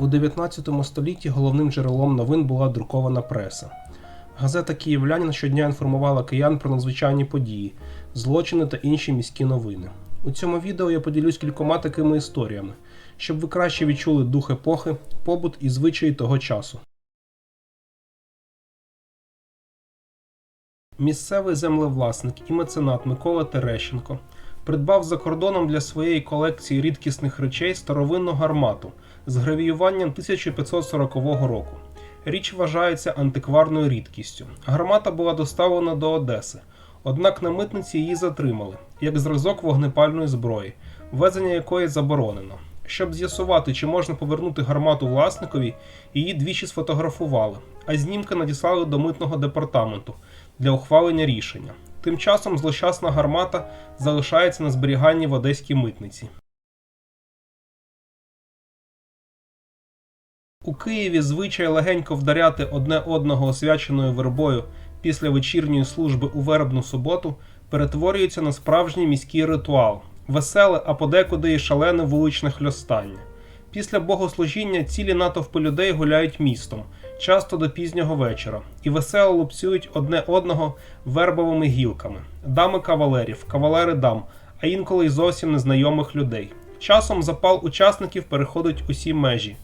У 19 столітті головним джерелом новин була друкована преса. Газета Київлянин щодня інформувала киян про надзвичайні події, злочини та інші міські новини. У цьому відео я поділюсь кількома такими історіями, щоб ви краще відчули дух епохи, побут і звичаї того часу. Місцевий землевласник і меценат Микола Терещенко придбав за кордоном для своєї колекції рідкісних речей старовинну гармату з гравіюванням 1540 року. Річ вважається антикварною рідкістю. Гармата була доставлена до Одеси, однак на митниці її затримали, як зразок вогнепальної зброї, ввезення якої заборонено. Щоб з'ясувати, чи можна повернути гармату власникові, її двічі сфотографували, а знімки надіслали до митного департаменту для ухвалення рішення. Тим часом злощасна гармата залишається на зберіганні в одеській митниці. У Києві звичай легенько вдаряти одне одного освяченою вербою після вечірньої служби у вербну суботу перетворюється на справжній міський ритуал, веселе, а подекуди і шалене вуличне хльостання. Після богослужіння цілі натовпи людей гуляють містом, часто до пізнього вечора, і весело лупцюють одне одного вербовими гілками, дами кавалерів, кавалери дам, а інколи й зовсім незнайомих людей. Часом запал учасників переходить усі межі.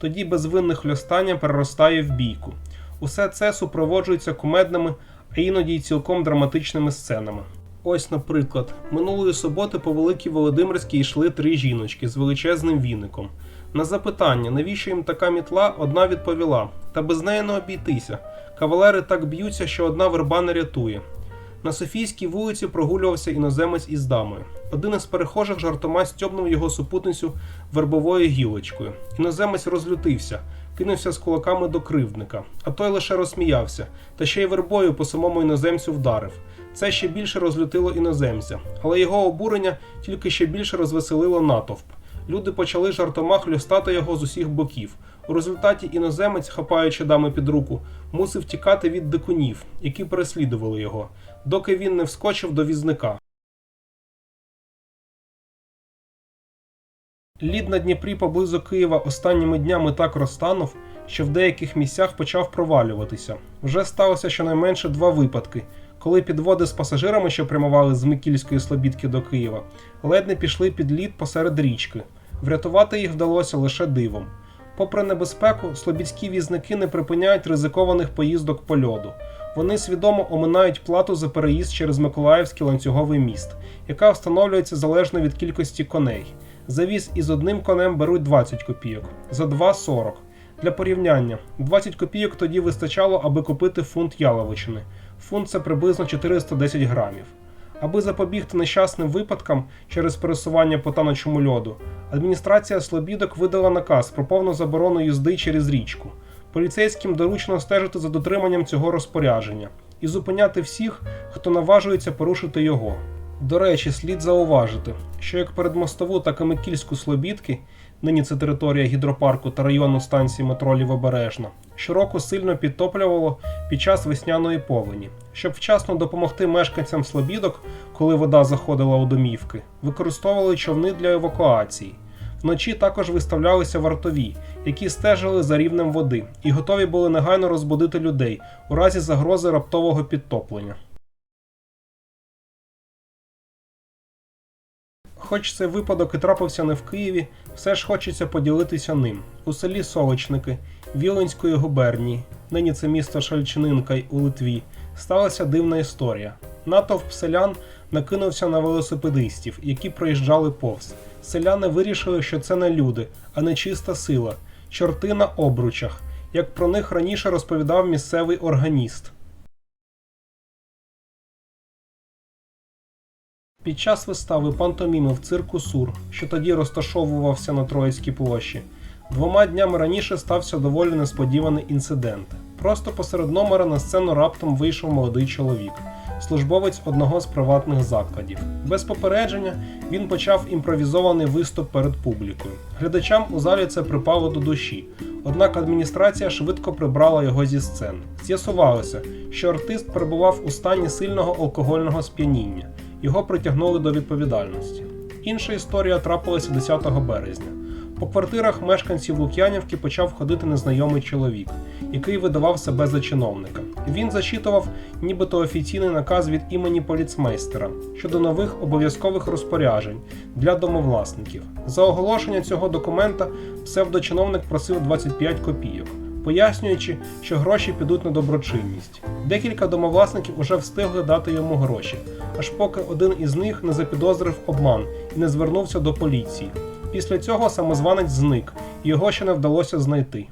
Тоді безвинне хльостання переростає в бійку. Усе це супроводжується кумедними, а іноді й цілком драматичними сценами. Ось, наприклад, минулої суботи по Великій Володимирській йшли три жіночки з величезним віником. На запитання, навіщо їм така мітла, одна відповіла: та без неї не обійтися. Кавалери так б'ються, що одна верба не рятує. На Софійській вулиці прогулювався іноземець із дамою. Один із перехожих жартома стьобнув його супутницю вербовою гілочкою. Іноземець розлютився, кинувся з кулаками до кривдника, а той лише розсміявся, та ще й вербою по самому іноземцю вдарив. Це ще більше розлютило іноземця, але його обурення тільки ще більше розвеселило натовп. Люди почали жартома хльостати його з усіх боків. У результаті іноземець, хапаючи дами під руку, мусив тікати від дикунів, які переслідували його, доки він не вскочив до візника. Лід на Дніпрі поблизу Києва останніми днями так розтанув, що в деяких місцях почав провалюватися. Вже сталося щонайменше два випадки, коли підводи з пасажирами, що прямували з Микільської Слобідки до Києва, ледь не пішли під лід посеред річки. Врятувати їх вдалося лише дивом. Попри небезпеку, слобідські візники не припиняють ризикованих поїздок по льоду. Вони свідомо оминають плату за переїзд через Миколаївський ланцюговий міст, яка встановлюється залежно від кількості коней. За віз із одним конем беруть 20 копійок, за два 40. Для порівняння, 20 копійок тоді вистачало, аби купити фунт яловичини. Фунт це приблизно 410 грамів. Аби запобігти нещасним випадкам через пересування по танучому льоду, адміністрація Слобідок видала наказ про повну заборону їзди через річку. Поліцейським доручено стежити за дотриманням цього розпорядження і зупиняти всіх, хто наважується порушити його. До речі, слід зауважити, що як передмостову, так і Микільську Слобідки, нині це територія гідропарку та районну станції метро Лівобережна, щороку сильно підтоплювало під час весняної повені. Щоб вчасно допомогти мешканцям Слобідок, коли вода заходила у домівки, використовували човни для евакуації. Вночі також виставлялися вартові, які стежили за рівнем води і готові були негайно розбудити людей у разі загрози раптового підтоплення. Хоч цей випадок і трапився не в Києві, все ж хочеться поділитися ним. У селі Солочники Віленської губернії, нині це місто Шальчининка у Литві, сталася дивна історія. Натовп селян накинувся на велосипедистів, які проїжджали повз. Селяни вирішили, що це не люди, а не чиста сила, чорти на обручах, як про них раніше розповідав місцевий органіст. Під час вистави пантоміми в цирку Сур, що тоді розташовувався на Троїцькій площі, двома днями раніше стався доволі несподіваний інцидент. Просто посеред номера на сцену раптом вийшов молодий чоловік, службовець одного з приватних закладів. Без попередження він почав імпровізований виступ перед публікою. Глядачам у залі це припало до душі, однак адміністрація швидко прибрала його зі сцени. З'ясувалося, що артист перебував у стані сильного алкогольного сп'яніння його притягнули до відповідальності. Інша історія трапилася 10 березня. По квартирах мешканців Лук'янівки почав ходити незнайомий чоловік, який видавав себе за чиновника. Він зачитував нібито офіційний наказ від імені поліцмейстера щодо нових обов'язкових розпоряджень для домовласників. За оголошення цього документа псевдочиновник просив 25 копійок, пояснюючи, що гроші підуть на доброчинність. Декілька домовласників уже встигли дати йому гроші, аж поки один із них не запідозрив обман і не звернувся до поліції. Після цього самозванець зник, його ще не вдалося знайти.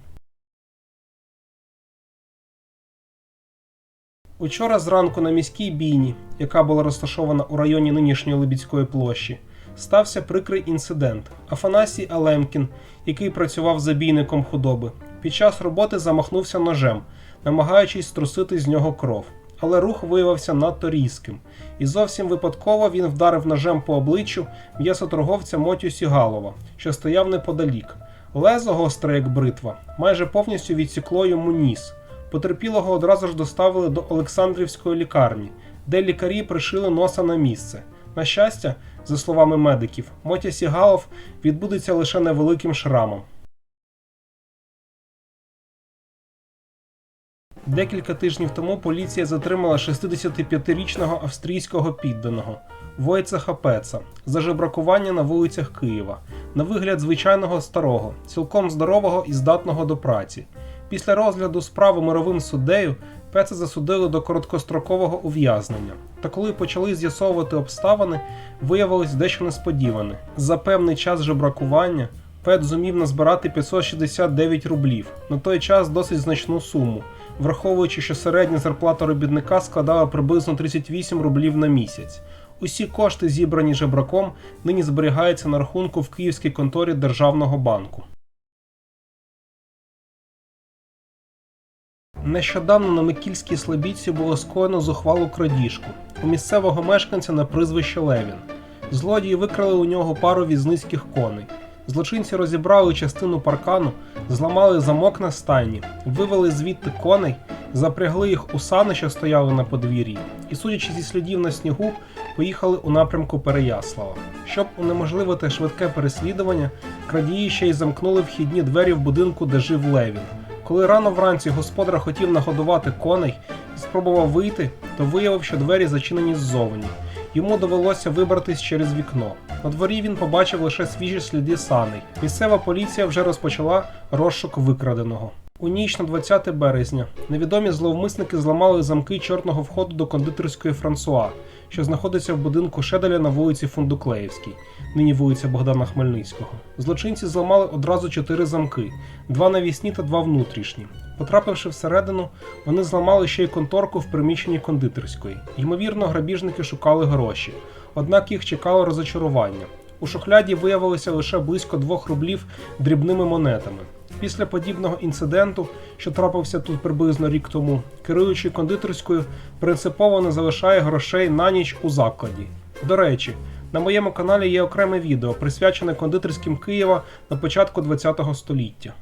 Учора зранку на міській бійні, яка була розташована у районі нинішньої Либідської площі, стався прикрий інцидент. Афанасій Алемкін, який працював забійником худоби, під час роботи замахнувся ножем, намагаючись струсити з нього кров. Але рух виявився надто різким, і зовсім випадково він вдарив ножем по обличчю м'ясоторговця Мотю Сігалова, що стояв неподалік. Лезо гостре, як бритва, майже повністю відсікло йому ніс. Потерпілого одразу ж доставили до Олександрівської лікарні, де лікарі пришили носа на місце. На щастя, за словами медиків, Мотя Сігалов відбудеться лише невеликим шрамом. Декілька тижнів тому поліція затримала 65-річного австрійського підданого Войцеха Пеца за жебракування на вулицях Києва, на вигляд звичайного старого, цілком здорового і здатного до праці. Після розгляду справи мировим суддею Пеца засудили до короткострокового ув'язнення. Та коли почали з'ясовувати обставини, виявилось дещо несподіване. За певний час жебракування Пет зумів назбирати 569 рублів, на той час досить значну суму, враховуючи, що середня зарплата робітника складала приблизно 38 рублів на місяць. Усі кошти, зібрані жебраком, нині зберігаються на рахунку в київській конторі Державного банку. Нещодавно на Микільській Слобідці було скоєно зухвалу крадіжку у місцевого мешканця на прізвище Левін. Злодії викрали у нього пару візницьких коней. Злочинці розібрали частину паркану, зламали замок на стайні, вивели звідти коней, запрягли їх у сани, що стояли на подвір'ї, і, судячи зі слідів на снігу, поїхали у напрямку Переяслава. Щоб унеможливити швидке переслідування, крадії ще й замкнули вхідні двері в будинку, де жив Левін. Коли рано вранці господар хотів нагодувати коней і спробував вийти, то виявив, що двері зачинені ззовні. Йому довелося вибратись через вікно. На дворі він побачив лише свіжі сліди саней. Місцева поліція вже розпочала розшук викраденого. У ніч на 20 березня невідомі зловмисники зламали замки чорного входу до кондитерської Франсуа, що знаходиться в будинку Шеделя на вулиці Фундуклеївській, нині вулиця Богдана Хмельницького. Злочинці зламали одразу чотири замки: два навісні та два внутрішні. Потрапивши всередину, вони зламали ще й конторку в приміщенні кондитерської. Ймовірно, грабіжники шукали гроші, однак їх чекало розочарування. У шухляді виявилося лише близько двох рублів дрібними монетами. Після подібного інциденту, що трапився тут приблизно рік тому, керуючий кондитерською принципово не залишає грошей на ніч у закладі. До речі, на моєму каналі є окреме відео, присвячене кондитерським Києва на початку ХХ століття.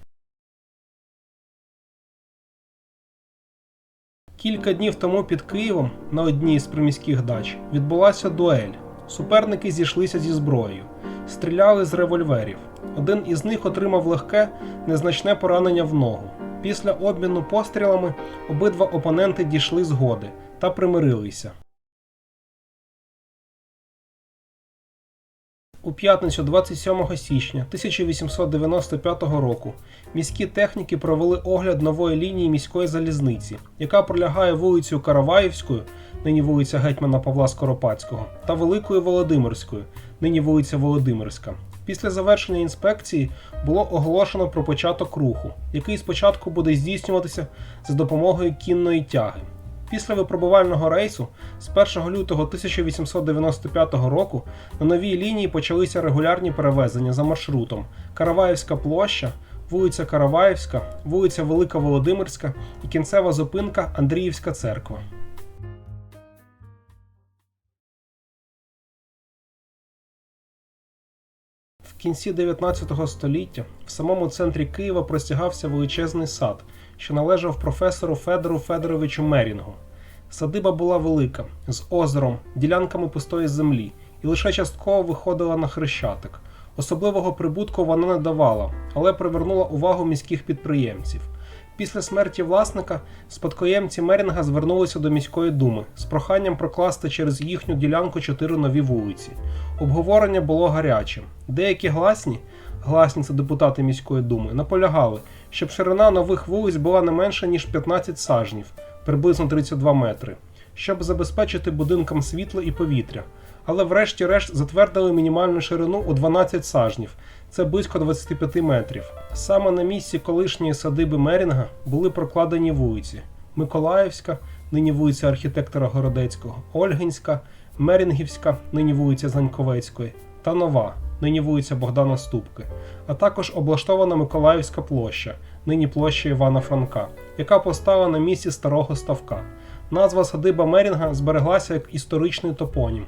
Кілька днів тому під Києвом на одній з приміських дач відбулася дуель. Суперники зійшлися зі зброєю, стріляли з револьверів. Один із них отримав легке, незначне поранення в ногу. Після обміну пострілами обидва опоненти дійшли згоди та примирилися. У п'ятницю 27 січня 1895 року міські техніки провели огляд нової лінії міської залізниці, яка пролягає вулицею Караваївською, нині вулиця Гетьмана Павла Скоропадського, та Великою Володимирською, нині вулиця Володимирська. Після завершення інспекції було оголошено про початок руху, який спочатку буде здійснюватися за допомогою кінної тяги. Після випробувального рейсу з 1 лютого 1895 року на новій лінії почалися регулярні перевезення за маршрутом Караваївська площа, вулиця Караваївська, вулиця Велика Володимирська і кінцева зупинка Андріївська церква. В кінці 19 століття в самому центрі Києва простягався величезний сад, що належав професору Федору Федоровичу Мерінгу. Садиба була велика, з озером, ділянками пустої землі, і лише частково виходила на хрещатик. Особливого прибутку вона не давала, але привернула увагу міських підприємців. Після смерті власника спадкоємці Мерінга звернулися до міської думи з проханням прокласти через їхню ділянку чотири нові вулиці. Обговорення було гарячим. Деякі гласні, гласні це депутати міської думи, наполягали, щоб ширина нових вулиць була не менша ніж 15 сажнів, приблизно 32 метри, щоб забезпечити будинкам світло і повітря. Але врешті-решт затвердили мінімальну ширину у 12 сажнів, це близько 25 метрів. Саме на місці колишньої садиби Мерінга були прокладені вулиці: Миколаївська, нині вулиця архітектора Городецького, Ольгинська, Мерінгівська, нині вулиця Заньковецької, та Нова, нині вулиця Богдана Ступки, а також облаштована Миколаївська площа, нині площа Івана Франка, яка постала на місці старого ставка. Назва садиба Мерінга збереглася як історичний топонім.